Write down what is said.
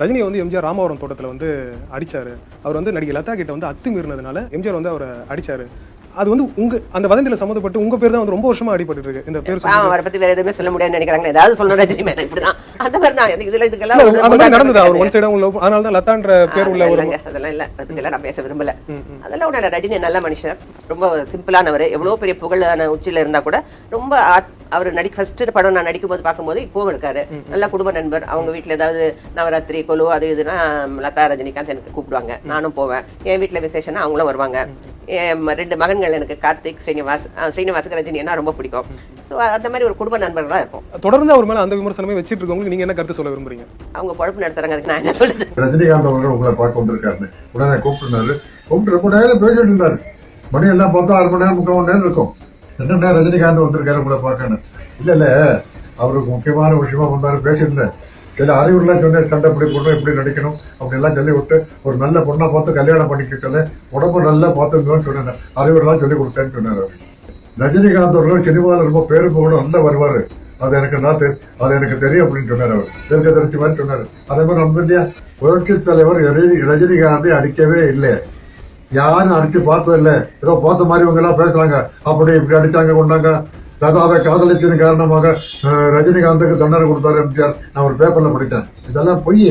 ரஜினியை வந்து எம்ஜிஆர் ராமவரம் தோட்டத்தில் வந்து அடித்தார் அவர் வந்து நடிகை லதா கிட்ட வந்து அத்துமீறினதுனால எம்ஜிஆர் வந்து அவரை அடித்தார் அது வந்து உங்க அந்த வதந்தியில சம்மந்தப்பட்டு உங்க பேர் தான் வந்து ரொம்ப வருஷமா அடிபட்டு இருக்கு. இந்த பேர் பாவம் அவரை பத்தி வேற எதுவுமே சொல்ல முடியாதுன்னு நினைக்கிறாங்க ஏதாவது சொல்லணும் ரஜினி மேல இப்படிதான். அந்த மாதிரி தான். இது- இதுல இதுக்கெல்லாம் அந்த மாதிரி நடந்தது? அவர். ஒன் சைடு உள்ள அதனால தான் லதான்ற பேர் உள்ள அதெல்லாம் ஒரு அதெல்லாம் இல்ல. அதுக்கெல்லாம் நான் பேச விரும்பல. அதெல்லாம் இல்ல. ரஜினி நல்ல மனுஷன். ரொம்ப சிம்பிளானவர். எவ்வளவு பெரிய புகழான உச்சியில இருந்தா கூட ரொம்ப அவர் நடிக்க ஃபர்ஸ்ட் படம் நான் நடிக்கும் போது பார்க்கும்போது இப்பவும் இருக்காரு. நல்ல குடும்ப நண்பர். அவங்க வீட்ல ஏதாவது நவராத்திரி கொலு அது இதுனா லதா ரஜினிகாந்த் எனக்கு கூப்பிடுவாங்க. நானும் போவேன். என் வீட்ல விசேஷம்னா அவங்களும் வருவாங்க. ரெண்டு மகன்கள் எனக்கு கார்த்திக் ஸ்ரீனிவாஸ் ஸ்ரீனிவாசுக்கு ரஜினி என்ன ரொம்ப பிடிக்கும். சோ அந்த மாதிரி ஒரு குடும்ப நண்பர்களா இருக்கும் தொடர்ந்து அவர் மேல அந்த விமர்சனமே வச்சிட்டு இருக்கவங்களுக்கு நீங்க என்ன கருத்து சொல்ல விரும்புறீங்க? அவங்க பொழப்பு நடத்துறாங்க அதுக்கு நான் என்ன சொல்றது? ரஜினிகாந்த் அவர்கள் உங்களை பார்க்க வந்திருக்காரு உடனே கூப்பிட்டுனாரு. கூப்பிட்டு ரொம்ப நேரம் பேசிட்டு இருந்தாரு மணி எல்லாம் பார்த்தா அரை மணி நேரம் முக்கால் மணி நேரம் இருக்கும். என்னென்ன ரஜினிகாந்த் வந்திருக்காரு உங்களை பார்க்கணும் இல்ல இல்ல. அவருக்கு முக்கியமான விஷயமா வந்தாரு பேசியிருந்தேன். சில அறிவுலாம் சொன்ன சண்டை இப்படி போடணும் இப்படி நடிக்கணும் அப்படிலாம் சொல்லி விட்டு ஒரு நல்ல பொண்ணை பார்த்து கல்யாணம் பண்ணிக்கிட்டல உடம்பு நல்லா பார்த்துக்கணும்னு சொன்னாங்க. அறிவுரெல்லாம் சொல்லி கொடுத்தேன்னு சொன்னார் அவர் ரஜினிகாந்த் அவர்கள் சினிமாவில் ரொம்ப பேரு போகணும் நல்லா வருவார். அது எனக்கு நான் அது எனக்கு தெரியும் அப்படின்னு சொன்னார் அவர். தெற்க தெரிஞ்சு மாதிரி சொன்னார். அதே மாதிரி நம்ம இல்லையா? புரட்சி தலைவர் ரஜினி- ரஜினிகாந்தை அடிக்கவே இல்லை. யாரும் அடிச்சு பார்த்தது ஏதோ பார்த்த மாதிரி இவங்க எல்லாம் பேசுறாங்க. அப்படி இப்படி அடிச்சாங்க கொண்டாங்க. லதாவை காதலிச்சதன் காரணமாக ரஜினிகாந்துக்கு தண்டனை கொடுத்தாரு எம்ஜிஆர். நான் ஒரு பேப்பர்ல படித்தேன். இதெல்லாம் பொய்